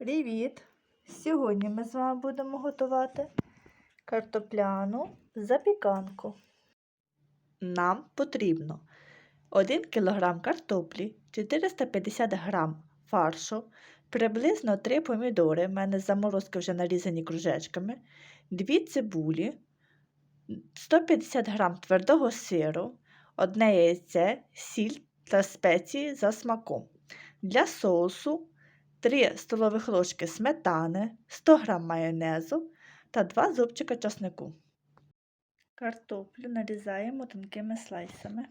Привіт! Сьогодні ми з вами будемо готувати картопляну запіканку. Нам потрібно 1 кг картоплі, 450 г фаршу, приблизно 3 помідори, в мене заморозки вже нарізані кружечками, 2 цибулі, 150 г твердого сиру, одне яйце, сіль та спеції за смаком. Для соусу 3 столових ложки сметани, 100 г майонезу та 2 зубчика часнику. Картоплю нарізаємо тонкими слайсами.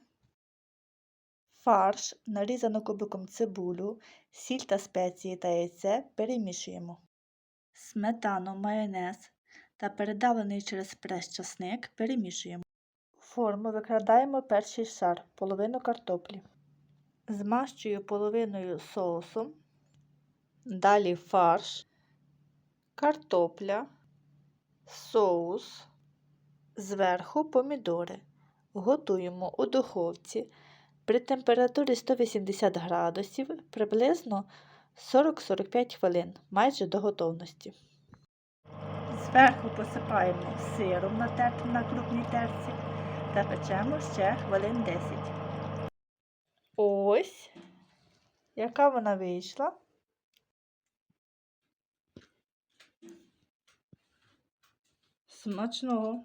Фарш, нарізану кубиком цибулю, сіль та спеції та яйце перемішуємо. Сметану, майонез та передавлений через прес часник перемішуємо. У форму викладаємо перший шар, половину картоплі. Змащую половиною соусом. Далі фарш, картопля, соус, зверху помідори. Готуємо у духовці при температурі 180 градусів приблизно 40-45 хвилин, майже до готовності. Зверху посипаємо сиром натертим на крупній терці та печемо ще хвилин 10. Ось, яка вона вийшла. smaczną